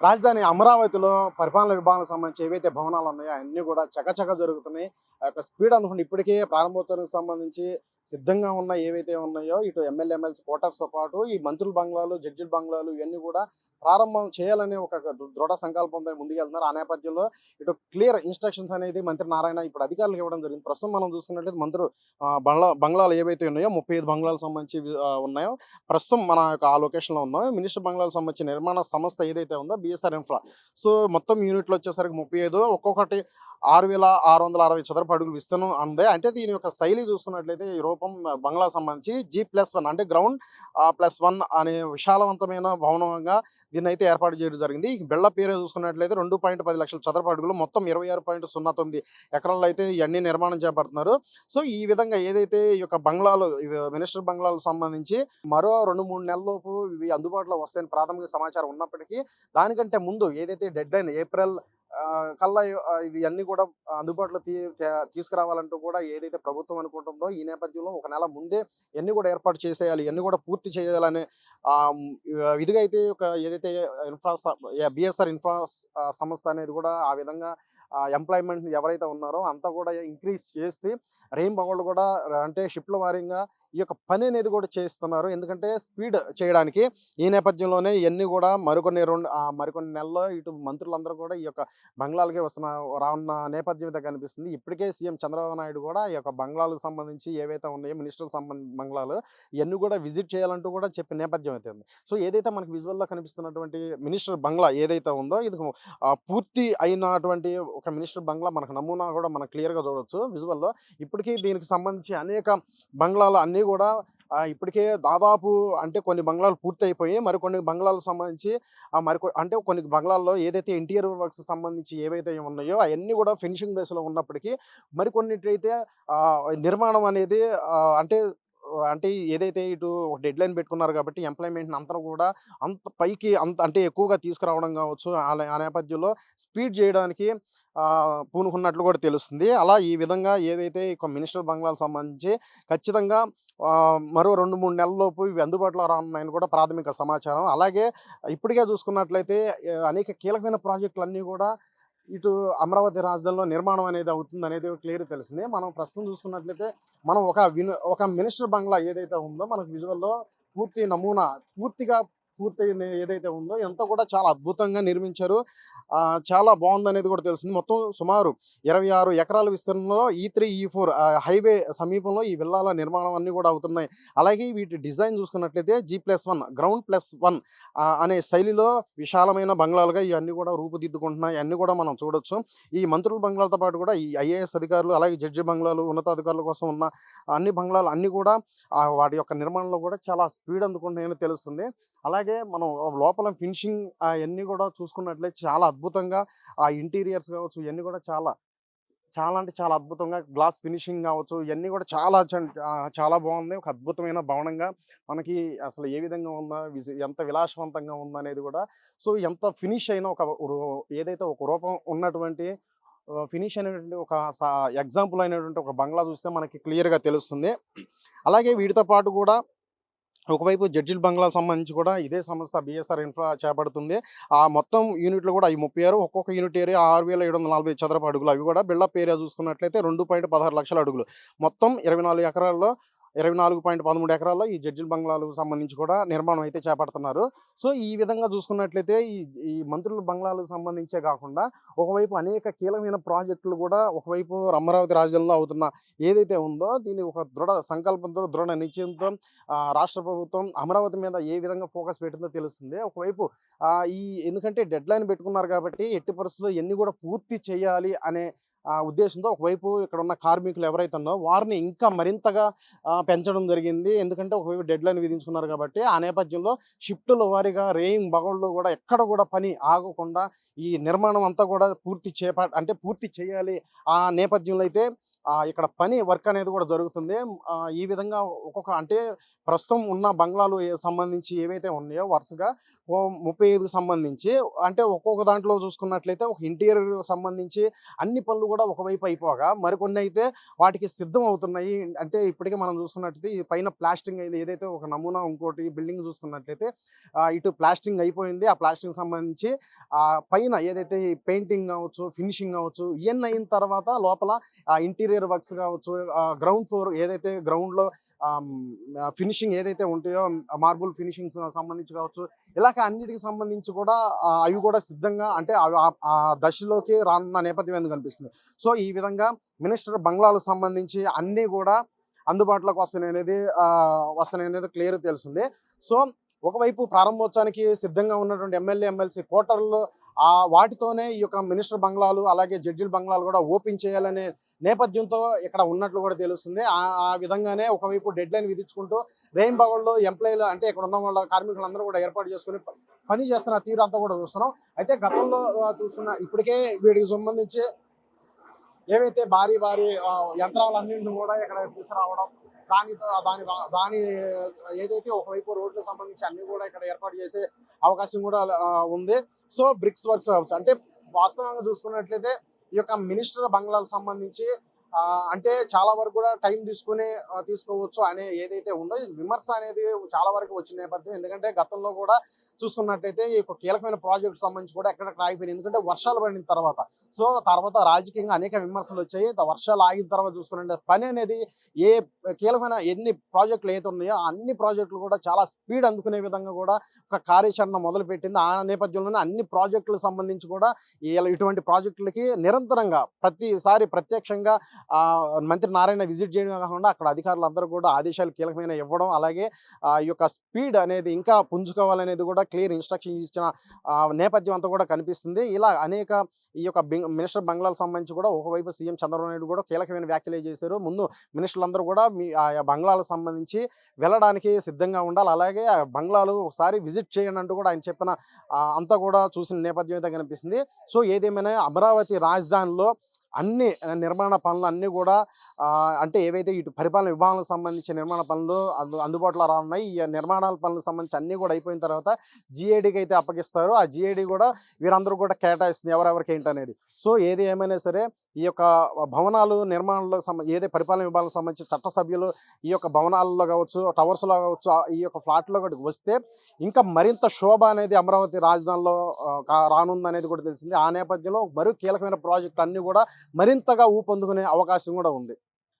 రాజధాని అమరావతిలో పరిపాలన విభాగానికి సంబంధించి ఏవైతే భవనాలు ఉన్నాయో అన్నీ కూడా చకచక జరుగుతున్నాయి. ఆ యొక్క స్పీడ్ అందుకుండా ఇప్పటికే ప్రారంభోత్సవానికి సంబంధించి సిద్ధంగా ఉన్న ఏవైతే ఉన్నాయో ఇటు ఎమ్మెల్యే ఎమ్మెల్సీ తో పాటు ఈ మంత్రుల బంగ్లాలు జడ్జిల బంగ్లాలు ఇవన్నీ కూడా ప్రారంభం చేయాలనే ఒక దృఢ సంకల్పంతో ముందుకెళ్తున్నారు. ఆ నేపథ్యంలో ఇటు క్లియర్ ఇన్స్ట్రక్షన్స్ అనేది మంత్రి నారాయణ ఇప్పుడు అధికారులకు ఇవ్వడం జరిగింది. ప్రస్తుతం మనం చూసుకున్నట్లయితే మంత్రులు బంగ్లా బంగ్లాలు ఏవైతే ఉన్నాయో ముప్పై ఐదు బంగ్లాలకు సంబంధించి ఉన్నాయో ప్రస్తుతం మన యొక్క ఆ లొకేషన్లో ఉన్నాయో మినిస్టర్ బంగ్లాలకు సంబంధించిన నిర్మాణ సంస్థ ఏదైతే ఉందో బిఎస్ఆర్ ఇన్ఫ్రా సో మొత్తం యూనిట్లు వచ్చేసరికి ముప్పై ఐదు ఒక్కొక్కటి ఆరు వేల ఆరు వందల అరవై చదరపు అడుగులు విస్తీర్ణం ఉంది అంటే దీని యొక్క శైలి చూసుకున్నట్లయితే ఈ రూపం బంగ్లా సంబంధించి జీ ప్లస్ వన్ అంటే గ్రౌండ్ ప్లస్ వన్ అనే విశాలవంతమైన భవనంగా దీన్ని అయితే ఏర్పాటు చేయడం జరిగింది. ఈ బిళ్ళ పేరు చూసుకున్నట్లయితే రెండు పాయింట్ పది లక్షల చదరపు అడుగులు మొత్తం ఇరవై ఆరు పాయింట్ సున్నా తొమ్మిది ఎకరాల్లో అయితే ఇవన్నీ నిర్మాణం చేపడుతున్నారు. సో ఈ విధంగా ఏదైతే ఈ యొక్క బంగ్లాలు మినిస్టర్ బంగ్లాలకు సంబంధించి మరో రెండు మూడు నెలలలోపు ఇవి అందుబాటులో వస్తాయని ప్రాథమిక సమాచారం ఉన్నప్పటికీ దానికంటే ముందు ఏదైతే డెడ్ లైన్ ఏప్రిల్ కల్లా ఇవన్నీ ఇవి అన్ని కూడా అందుబాటులో తీ తీసుకురావాలంటూ కూడా ఏదైతే ప్రభుత్వం అనుకుంటుందో ఈ నేపథ్యంలో ఒక నెల ముందే ఎన్ని కూడా ఏర్పాటు చేసేయాలి ఎన్ని కూడా పూర్తి చేయాలనే ఇదిగా అయితే ఒక ఏదైతే ఇన్ఫ్రా బిఎస్ఆర్ ఇన్ఫ్రా సంస్థ అనేది కూడా ఆ విధంగా ఎంప్లాయ్మెంట్ ఎవరైతే ఉన్నారో అంతా కూడా ఇంక్రీజ్ చేస్తే రెయిన్ పగళ్ళు కూడా అంటే షిప్ల వారీగా ఈ యొక్క పని అనేది కూడా చేస్తున్నారు ఎందుకంటే స్పీడ్ చేయడానికి ఈ నేపథ్యంలోనే ఇవన్నీ కూడా మరికొన్ని రెండు మరికొన్ని నెలల్లో ఇటు మంత్రులందరూ కూడా ఈ యొక్క బంగ్లాలకే వస్తున్న రానున్న నేపథ్యం అయితే కనిపిస్తుంది. ఇప్పటికే సీఎం చంద్రబాబు నాయుడు కూడా ఈ యొక్క బంగ్లాలకు సంబంధించి ఏవైతే ఉన్నాయో మినిస్టర్ సంబంధించి బంగ్లాలు ఇవన్నీ కూడా విజిట్ చేయాలంటూ కూడా చెప్పిన నేపథ్యం అయితే ఉంది. సో ఏదైతే మనకి విజువల్లో కనిపిస్తున్నటువంటి మినిస్టర్ బంగ్లా ఏదైతే ఉందో ఇది పూర్తి అయినటువంటి ఒక మినిస్టర్ బంగ్లా మనకు నమూనా కూడా మనం క్లియర్గా చూడవచ్చు విజువల్లో. ఇప్పటికీ దీనికి సంబంధించి అనేక బంగ్లాలు అన్నీ కూడా ఇప్పటికే దాదాపు అంటే కొన్ని బంగ్లాలు పూర్తి అయిపోయి మరికొన్ని బంగ్లాలకు సంబంధించి మరికొ అంటే కొన్ని బంగ్లాల్లో ఏదైతే ఇంటీరియర్ వర్క్స్ సంబంధించి ఏవైతే ఉన్నాయో అవన్నీ కూడా ఫినిషింగ్ దశలో ఉన్నప్పటికీ మరికొన్నిటైతే అయితే నిర్మాణం అనేది అంటే అంటే ఏదైతే ఇటు డెడ్ లైన్ పెట్టుకున్నారు కాబట్టి ఎంప్లాయ్మెంట్ని అంతా కూడా అంత పైకి అంత అంటే ఎక్కువగా తీసుకురావడం కావచ్చు ఆ ఆ నేపథ్యంలో స్పీడ్ చేయడానికి పూనుకున్నట్లు కూడా తెలుస్తుంది. అలా ఈ విధంగా ఏదైతే ఇక మినిస్టర్ బంగ్లాలకు సంబంధించి ఖచ్చితంగా మరో రెండు మూడు నెలల్లోపు ఇవి అందుబాటులో రానున్నాయని కూడా ప్రాథమిక సమాచారం. అలాగే ఇప్పటికే చూసుకున్నట్లయితే అనేక కీలకమైన ప్రాజెక్టులు అన్నీ కూడా ఇటు అమరావతి రాజధానిలో నిర్మాణం అనేది అవుతుంది అనేది క్లియర్ తెలిసింది. మనం ప్రస్తుతం చూసుకున్నట్లయితే మనం ఒక ఒక మినిస్టర్ బంగ్లా ఏదైతే ఉందో మనకు విజువల్లో పూర్తి నమూనా పూర్తిగా పూర్తయింది ఏదైతే ఉందో ఎంత కూడా చాలా అద్భుతంగా నిర్మించారు. చాలా బాగుంది అనేది కూడా తెలిసింది మొత్తం సుమారు ఇరవై ఆరు ఎకరాల విస్తీర్ణంలో ఈ త్రీ ఈ ఫోర్ హైవే సమీపంలో ఈ విల్లాల నిర్మాణం అన్ని కూడా అవుతున్నాయి. అలాగే వీటి డిజైన్ చూసుకున్నట్లయితే G plus one ground plus one అనే శైలిలో విశాలమైన బంగ్లాలుగా ఇవన్నీ కూడా రూపుదిద్దుకుంటున్నాయి. అన్ని కూడా మనం చూడొచ్చు. ఈ మంత్రుల బంగ్లాలతో పాటు కూడా ఈ ఐఏఎస్ అధికారులు అలాగే జడ్జి బంగ్లాలు ఉన్నతాధికారుల కోసం ఉన్న అన్ని బంగ్లాలు అన్ని కూడా వాటి యొక్క నిర్మాణంలో కూడా చాలా స్పీడ్ అందుకుంటున్నాయని తెలుస్తుంది. అలాగే అలాగే మనం లోపల ఫినిషింగ్ అవన్నీ కూడా చూసుకున్నట్లయితే చాలా అద్భుతంగా ఆ ఇంటీరియర్స్ కావచ్చు ఇవన్నీ కూడా చాలా చాలా అంటే చాలా అద్భుతంగా గ్లాస్ ఫినిషింగ్ కావచ్చు ఇవన్నీ కూడా చాలా చాలా బాగుంది. ఒక అద్భుతమైన భవనంగా మనకి అసలు ఏ విధంగా ఉందా ఎంత విలాసవంతంగా ఉందా అనేది కూడా. సో ఎంత ఫినిష్ అయిన ఒక రూ- ఏదైతే ఒక రూపం ఉన్నటువంటి ఫినిష్ అయినటువంటి ఒక ఎగ్జాంపుల్ అయినటువంటి ఒక బంగ్లా చూస్తే మనకి క్లియర్గా తెలుస్తుంది. అలాగే వీటితో పాటు కూడా ఒకవైపు జడ్జిల్ బంగ్లా సంబంధించి కూడా ఇదే సంస్థ బిఎస్ఆర్ ఇన్ఫ్రా చేపడుతుంది. ఆ మొత్తం యూనిట్లు కూడా ఈ ముప్పై ఆరు ఒక్కొక్క యూనిట్ ఏరియా ఆరు వేల ఏడు వందల నలభై చదరపు అడుగులు. అవి కూడా బిల్డప్ ఏరియా చూసుకున్నట్లయితే రెండు పాయింట్ పదహారు లక్షల అడుగులు. మొత్తం ఇరవై నాలుగు ఎకరాల్లో ఇరవై నాలుగు పాయింట్ పదమూడు ఎకరాల్లో ఈ జడ్జిల్ బంగ్లాలకు సంబంధించి కూడా నిర్మాణం అయితే చేపడుతున్నారు. సో ఈ విధంగా చూసుకున్నట్లయితే ఈ ఈ మంత్రుల బంగ్లాలకు సంబంధించే కాకుండా ఒకవైపు అనేక కీలకమైన ప్రాజెక్టులు కూడా ఒకవైపు అమరావతి రాజధానిలో అవుతున్న ఏదైతే ఉందో దీని ఒక దృఢ సంకల్పంతో దృఢ నిశ్చయంతో రాష్ట్ర ప్రభుత్వం అమరావతి మీద ఏ విధంగా ఫోకస్ పెట్టిందో తెలుస్తుంది. ఒకవైపు ఈ ఎందుకంటే డెడ్ లైన్ పెట్టుకున్నారు కాబట్టి ఎట్టి పరిస్థితుల్లో ఎన్ని కూడా పూర్తి చేయాలి అనే ఉద్దేశంతో ఒకవైపు ఇక్కడ ఉన్న కార్మికులు ఎవరైతే ఉన్నో వారిని ఇంకా మరింతగా పెంచడం జరిగింది. ఎందుకంటే ఒకవైపు డెడ్ లైన్ విధించుకున్నారు కాబట్టి ఆ నేపథ్యంలో షిఫ్టుల వారీగా రేయింగ్ బగళ్ళు కూడా ఎక్కడ కూడా పని ఆగకుండా ఈ నిర్మాణం అంతా కూడా పూర్తి చేప అంటే పూర్తి చేయాలి ఆ నేపథ్యంలో అయితే ఇక్కడ పని వర్క్ అనేది కూడా జరుగుతుంది. ఈ విధంగా ఒక్కొక్క అంటే ప్రస్తుతం ఉన్న బంగ్లాలు సంబంధించి ఏవైతే ఉన్నాయో వరుసగా ముప్పై సంబంధించి అంటే ఒక్కొక్క దాంట్లో చూసుకున్నట్లయితే ఒక ఇంటీరియర్ సంబంధించి అన్ని పనులు కూడా ఒకవైపు అయిపోగా మరికొన్ని అయితే వాటికి సిద్ధం అవుతున్నాయి అంటే ఇప్పటికే మనం చూసుకున్నట్లయితే ఈ పైన ప్లాస్టింగ్ అయింది. ఏదైతే ఒక నమూనా ఇంకోటి బిల్డింగ్ చూసుకున్నట్లయితే ఇటు ప్లాస్టింగ్ అయిపోయింది. ఆ ప్లాస్టింగ్ సంబంధించి ఆ పైన ఏదైతే పెయింటింగ్ కావచ్చు ఫినిషింగ్ కావచ్చు ఇవన్నీ అయిన తర్వాత లోపల ఇంటీరియర్ వర్క్స్ కావచ్చు గ్రౌండ్ ఫ్లోర్ ఏదైతే గ్రౌండ్లో ఫినిషింగ్ ఏదైతే ఉంటాయో మార్బుల్ ఫినిషింగ్స్ సంబంధించి కావచ్చు ఇలాగ అన్నిటికి సంబంధించి కూడా అవి కూడా సిద్ధంగా అంటే అవి ఆ- ఆ దశలోకి రానున్న నేపథ్యం ఎందుకు కనిపిస్తుంది? సో ఈ విధంగా మినిస్టర్ బంగ్లాలకు సంబంధించి అన్నీ కూడా అందుబాటులోకి వస్తున్నాయి అనేది ఆ, వస్తున్నాయి అనేది క్లియర్ తెలుస్తుంది. సో ఒకవైపు ప్రారంభోత్సవానికి సిద్ధంగా ఉన్నటువంటి ఎమ్మెల్యే ఎమ్మెల్సీ కోటర్లు ఆ వాటితోనే ఈ యొక్క మినిస్టర్ బంగ్లాలు అలాగే జడ్జిల బంగ్లాలు కూడా ఓపెన్ చేయాలనే నేపథ్యంతో ఇక్కడ ఉన్నట్లు కూడా తెలుస్తుంది. ఆ విధంగానే ఒకవైపు డెడ్ లైన్ విధించుకుంటూ రెయిన్ ఎంప్లాయీలు అంటే ఇక్కడ ఉన్న వాళ్ళ కార్మికులందరూ కూడా ఏర్పాటు చేసుకుని పని చేస్తున్న తీరు అంతా కూడా చూస్తున్నాం. అయితే గతంలో చూస్తున్న చూసుకున్న ఇప్పటికే వీటికి సంబంధించి ఏవైతే భారీ భారీ ఆ, యంత్రాలన్నింటిని కూడా ఇక్కడ తీసుకురావడం దానితో దాని దాని ఏదైతే ఒకవైపు రోడ్లకు సంబంధించి అన్ని కూడా ఇక్కడ ఏర్పాటు చేసే అవకాశం కూడా ఉంది. సో బ్రిక్స్ వర్క్స్ అంటే వాస్తవంగా చూసుకున్నట్లయితే ఈ యొక్క మినిస్టర్ బంగ్లాలకు సంబంధించి అంటే చాలా వరకు కూడా టైం తీసుకునే తీసుకోవచ్చు అనే ఏదైతే ఉందో విమర్శ అనేది చాలా వరకు వచ్చిన నేపథ్యం. ఎందుకంటే గతంలో కూడా చూసుకున్నట్టయితే ఈ కీలకమైన ప్రాజెక్ట్ సంబంధించి కూడా ఎక్కడెక్కడ ఆగిపోయింది ఎందుకంటే వర్షాలు పడిన తర్వాత. సో తర్వాత రాజకీయంగా అనేక విమర్శలు వచ్చాయి. వర్షాలు ఆగిన తర్వాత చూసుకున్నట్టే పని అనేది ఏ కీలకమైన ఎన్ని ప్రాజెక్టులు ఏదైతే ఉన్నాయో అన్ని ప్రాజెక్టులు కూడా చాలా స్పీడ్ అందుకునే విధంగా కూడా ఒక కార్యాచరణ మొదలు పెట్టింది ఆ నేపథ్యంలోనే అన్ని ప్రాజెక్టులకు సంబంధించి కూడా ఇటువంటి ప్రాజెక్టులకి నిరంతరంగా ప్రతిసారి ప్రత్యక్షంగా మంత్రి నారాయణ విజిట్ చేయడం కాకుండా అక్కడ అధికారులందరూ కూడా ఆదేశాలు కీలకమైన ఇవ్వడం అలాగే ఆ ఈ యొక్క స్పీడ్ అనేది ఇంకా పుంజుకోవాలనేది కూడా క్లియర్ ఇన్స్ట్రక్షన్ ఇచ్చిన నేపథ్యం అంతా కూడా కనిపిస్తుంది. ఇలా అనేక ఈ యొక్క మినిస్టర్ బంగ్లాలకు సంబంధించి కూడా ఒకవైపు సీఎం చంద్రబాబు నాయుడు కూడా కీలకమైన వ్యాఖ్యలు చేశారు. ముందు మినిస్టర్లందరూ కూడా మీ ఆ బంగ్లాలకు సంబంధించి వెళ్ళడానికి సిద్ధంగా ఉండాలి. అలాగే ఆ బంగ్లాలు ఒకసారి విజిట్ చేయండి అంటూ కూడా ఆయన చెప్పిన అంతా కూడా చూసిన నేపథ్యం అయితే కనిపిస్తుంది. సో ఏదేమైనా అమరావతి రాజధానిలో అన్ని నిర్మాణ పనులు అన్నీ కూడా అంటే ఏవైతే ఇటు పరిపాలన విభాగాలకు సంబంధించిన నిర్మాణ పనులు అందుబాటులో రానున్నాయి. ఈ నిర్మాణాల పనులకు సంబంధించి అన్నీ కూడా అయిపోయిన తర్వాత జిఏడికి అయితే అప్పగిస్తారు. ఆ జిఏడి కూడా వీరందరూ కూడా కేటాయిస్తుంది ఎవరెవరికి ఏంటనేది సో ఏది ఏమైనా సరే ఈ యొక్క భవనాలు నిర్మాణంలో సంబంధించి ఏదే పరిపాలన విభాగాలకు సంబంధించి చట్ట సభ్యులు ఈ యొక్క భవనాలలో కావచ్చు టవర్స్లో కావచ్చు ఆ ఈ యొక్క ఫ్లాట్లో కూడా వస్తే ఇంకా మరింత శోభ అనేది అమరావతి రాజధానిలో కా- రానుందనేది కూడా తెలిసింది. ఆ నేపథ్యంలో మరో కీలకమైన ప్రాజెక్టులు అన్నీ కూడా మరింతగా ఊపందుకునే అవకాశం కూడా ఉంది.